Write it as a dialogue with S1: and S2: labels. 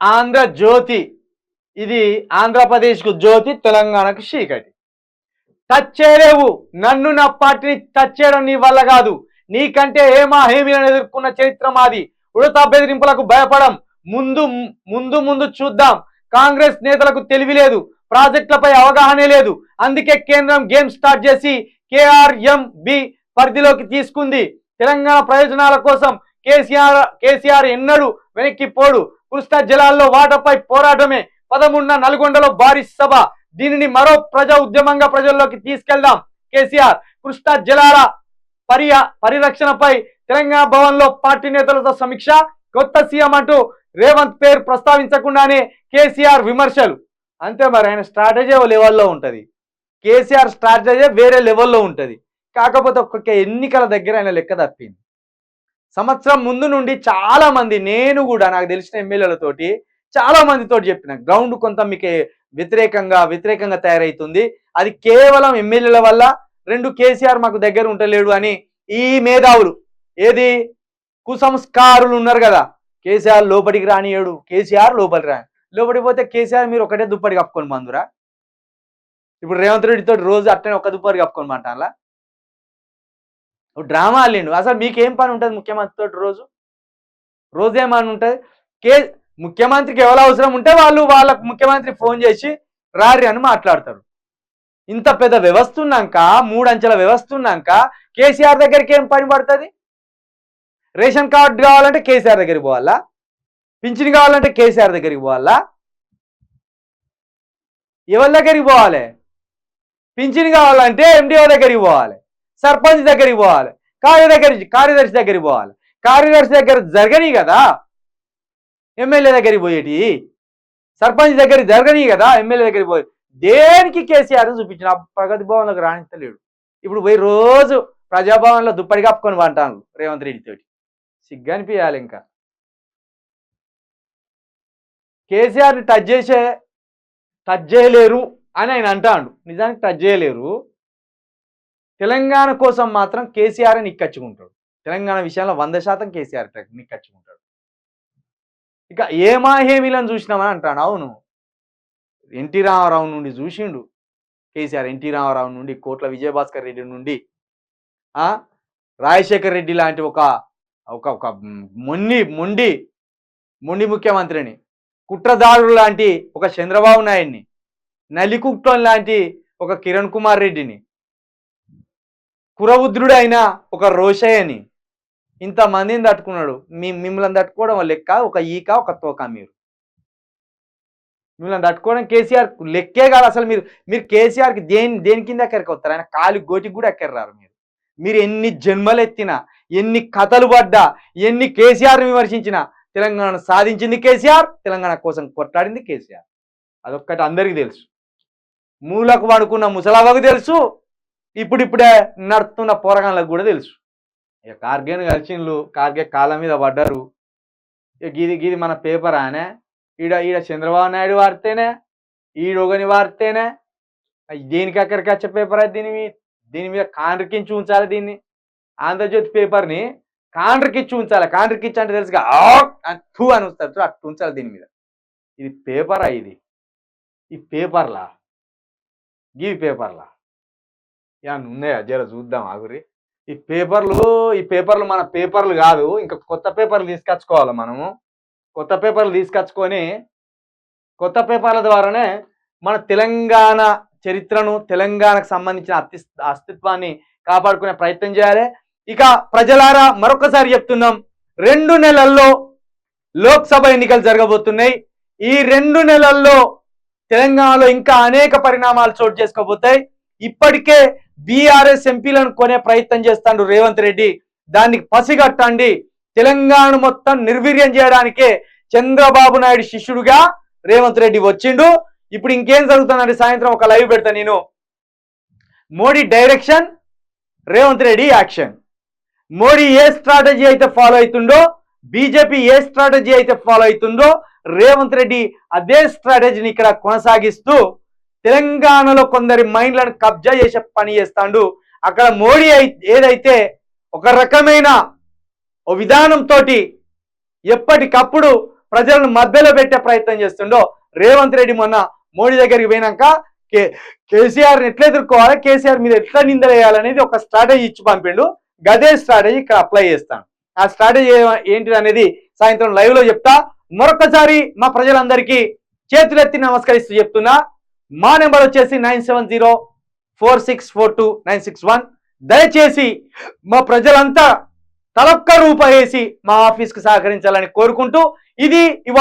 S1: ఆంధ్ర జ్యోతి. ఇది ఆంధ్రప్రదేశ్కు జ్యోతి తెలంగాణకు చీకటి. టచ్ చేయలేవు నన్ను నా పార్టీని టచ్ చేయడం నీ వల్ల కాదు. నీకంటే ఏమా హేమిలను ఎదుర్కొన్న చరిత్ర మాది? ఉడతా బెదిరింపులకు భయపడం. ముందు ముందు ముందు చూద్దాం. కాంగ్రెస్ నేతలకు తెలివి లేదు. ప్రాజెక్టులపై అవగాహనే లేదు. అందుకే కేంద్రం గేమ్ స్టార్ట్ చేసి కేఆర్ఎం బి పరిధిలోకి తీసుకుంది. తెలంగాణ ప్రయోజనాల కోసం కేసీఆర్ కేసీఆర్ ఎన్నడూ వెనక్కి పోడు. కృష్ణా జలాల్లో వాటర్పై పోరాటమే. పదమూడున నల్గొండలో భారీ సభ. దీనిని మరో ప్రజా ఉద్యమంగా ప్రజల్లోకి తీసుకెళ్దాం. కేసీఆర్ కృష్ణా జలాల పరియ పరిరక్షణపై తెలంగాణ భవన్లో పార్టీ నేతలతో సమీక్ష. కొత్త సీఎం అంటూ రేవంత్ పేరు ప్రస్తావించకుండానే కేసీఆర్ విమర్శలు. అంతే మరి ఆయన స్ట్రాటజీ ఓ లెవెల్లో ఉంటుంది? కేసీఆర్ స్ట్రాటజీ వేరే లెవెల్లో ఉంటుంది. కాకపోతే ఒక్కొక్క ఎన్నికల దగ్గర ఆయన లెక్క తప్పింది. సంవత్సరం ముందు నుండి చాలా మంది నేను కూడా నాకు తెలిసిన ఎమ్మెల్యేలతోటి చాలా మందితో చెప్పిన గ్రౌండ్ కొంత మీకు వ్యతిరేకంగా వ్యతిరేకంగా తయారవుతుంది అది కేవలం ఎమ్మెల్యేల వల్ల రెండు కేసీఆర్ మాకు దగ్గర ఉంటలేడు అని ఈ మేధావులు ఏది? కుసంస్కారులు ఉన్నారు కదా. కేసీఆర్ లోపలికి రానియడు కేసీఆర్ లోపలికి రాని. లోపలికి పోతే కేసీఆర్ మీరు ఒకటే దుప్పటి కప్పుకొని మందురా ఇప్పుడు రేవంత్ రెడ్డితో రోజు అట్టనే ఒక దుప్పటి కప్పుకొని నువ్వు డ్రామా అల్లిండు అసలు మీకేం పని ఉంటుంది ముఖ్యమంత్రితో రోజు? రోజు ఏమని ఉంటుంది? కే ముఖ్యమంత్రికి ఎవరు అవసరం ఉంటే వాళ్ళు వాళ్ళకు ముఖ్యమంత్రి ఫోన్ చేసి రారి అని మాట్లాడతారు. ఇంత పెద్ద వ్యవస్థ ఉన్నాక మూడు అంచెల వ్యవస్థ ఉన్నాక కేసీఆర్ దగ్గరికి ఏం పని పడుతుంది? రేషన్ కార్డు కావాలంటే కేసీఆర్ దగ్గరికి పోవాలా? పింఛన్ కావాలంటే కేసీఆర్ దగ్గరికి పోవాలా? ఎవరి దగ్గరికి పోవాలి? పింఛన్ కావాలంటే ఎండిఓ దగ్గరికి పోవాలి. సర్పంచ్ దగ్గరికి పోవాలి కార్యదర్శి కార్యదర్శి దగ్గరికి పోవాలి. కార్యదర్శి దగ్గర జరగని కదా ఎమ్మెల్యే దగ్గరికి పోయేటి? సర్పంచ్ దగ్గర జరగని కదా ఎమ్మెల్యే దగ్గరికి పోయి దేనికి కేసీఆర్ చూపించిన ప్రగతి భవన్లోకి రాణించలేడు ఇప్పుడు పోయి రోజు ప్రజాభవన్లో దుప్పటి కప్పుకొని వంటాను రేవంత్ రెడ్డితోటి సిగ్గు అనిపించాలి ఇంకా. కేసీఆర్ని టచ్ చేసే టచ్ చేయలేరు అని ఆయన అంటాడు. నిజానికి టచ్ చేయలేరు. తెలంగాణ కోసం మాత్రం కేసీఆర్ నిక్కచ్చుకుంటాడు. తెలంగాణ విషయంలో వంద శాతం కేసీఆర్ నిక్కచ్చుకుంటాడు. ఇక ఏమాహేమిలను చూసినామని అంటాడు? అవును. ఎన్టీ రామారావు నుండి చూసిండు. కేసీఆర్ ఎన్టీ రామారావు నుండి కోట్ల విజయభాస్కర్ రెడ్డి నుండి రాజశేఖర్ రెడ్డి లాంటి ఒక ఒక ఒక మొండి మొండి మొండి ముఖ్యమంత్రిని కుట్రదారుడు లాంటి ఒక చంద్రబాబు నాయుడిని నలికుట్టం లాంటి ఒక కిరణ్ కుమార్ రెడ్డిని కురవుద్రుడైన ఒక రోషయ్యని ఇంతమందిని తట్టుకున్నాడు. మీ మిమ్మల్ని తట్టుకోవడం లెక్క ఒక ఈక ఒక తోక మీరు. మిమ్మల్ని తట్టుకోవడం కేసీఆర్ లెక్కే కాదు అసలు మీరు. మీరు కేసీఆర్కి దేని దేని కింద ఎక్కడికి వస్తారు? ఆయన కాలి గోటికి కూడా ఎక్కర్రారు మీరు. మీరు ఎన్ని జన్మలు ఎత్తినా ఎన్ని కథలు పడ్డా ఎన్ని కేసీఆర్ని విమర్శించినా తెలంగాణ సాధించింది కేసీఆర్ తెలంగాణ కోసం కొట్లాడింది కేసీఆర్. అదొక్కటి అందరికీ తెలుసు. మూలకు పడుకున్న ముసలావకు తెలుసు. ఇప్పుడిప్పుడే నడుస్తున్న పోరగాళ్ళకు కూడా తెలుసు. ఇక కార్గేను కలిసిండ్లు కార్గే కాళ్ళ మీద పడ్డారు. ఇక గీది గీది మన పేపర్ ఆనే ఈడ ఈడ చంద్రబాబు నాయుడు వాడితేనే ఈడొగని వాడితేనే దేనికి అక్కడికి వచ్చే పేపర్ అది దీని మీద దీని మీద కాండ్రికించి ఉంచాలి దీన్ని. ఆంధ్రజ్యోతి పేపర్ని కాండ్రికిచ్చి ఉంచాలి. కాండ్రికిచ్చి అంటే తెలుసుగా టూ అని వస్తారు అట్టు ఉంచాలి దీని మీద. ఇది పేపరా ఇది? ఈ పేపర్లా? ఇవి పేపర్లా? ఏమన్నా ఉన్నాయా జర చూద్దాం ఆగురి. ఈ పేపర్లు ఈ పేపర్లు మన పేపర్లు కాదు ఇంకా కొత్త పేపర్లు తీసుకొచ్చుకోవాలి మనము? కొత్త పేపర్లు తీసుకొచ్చుకొని కొత్త పేపర్ల ద్వారానే మన తెలంగాణ చరిత్రను తెలంగాణకు సంబంధించిన అస్తి అస్తిత్వాన్ని కాపాడుకునే ప్రయత్నం చేయాలి. ఇక ప్రజలారా మరొకసారి చెప్తున్నాం. రెండు నెలల్లో లోక్సభ ఎన్నికలు జరగబోతున్నాయి. ఈ రెండు నెలల్లో తెలంగాణలో ఇంకా అనేక పరిణామాలు చోటు చేసుకోబోతాయి. ఇప్పటికే బీఆర్ఎస్ ఎంపీలను కొనే ప్రయత్నం చేస్తాడు రేవంత్ రెడ్డి. దానికి పసిగట్టండి. తెలంగాణ మొత్తం నిర్వీర్యం చేయడానికే చంద్రబాబు నాయుడు శిష్యుడుగా రేవంత్ రెడ్డి వచ్చిండు. ఇప్పుడు ఇంకేం జరుగుతుందండి సాయంత్రం ఒక లైవ్ పెడతా నేను. Modi direction Revanth Reddy action. Modi ఏ స్ట్రాటజీ అయితే ఫాలో అవుతుండో బీజేపీ ఏ స్ట్రాటజీ అయితే ఫాలో అవుతుందో రేవంత్ రెడ్డి అదే స్ట్రాటజీని ఇక్కడ కొనసాగిస్తూ తెలంగాణలో కొందరి మైండ్లను కబ్జా చేసే పని చేస్తాడు. అక్కడ మోడీ అయి ఏదైతే ఒక రకమైన ఓ విధానంతో ఎప్పటికప్పుడు ప్రజలను మధ్యలో పెట్టే ప్రయత్నం చేస్తుండో రేవంత్ రెడ్డి మొన్న మోడీ దగ్గరికి పోయినాక కే కేసీఆర్ని ఎట్లా ఎదుర్కోవాలి కేసీఆర్ మీద ఎట్లా నిందలేయాలనేది ఒక స్ట్రాటజీ ఇచ్చి పంపిండు. గదే స్ట్రాటజీ ఇక్కడ అప్లై చేస్తాను. ఆ స్ట్రాటజీ ఏంటిది అనేది సాయంత్రం లైవ్లో చెప్తా. మరొకసారి మా ప్రజలందరికీ చేతులెత్తి నమస్కరిస్తూ చెప్తున్నా. మా నెంబర్ వచ్చేసి nine seven zero four six four two nine six one. దయచేసి మా ప్రజలంతా తలొక్క రూపాయి వేసి మా ఆఫీస్కి సహకరించాలని కోరుకుంటూ ఇది ఇవాళ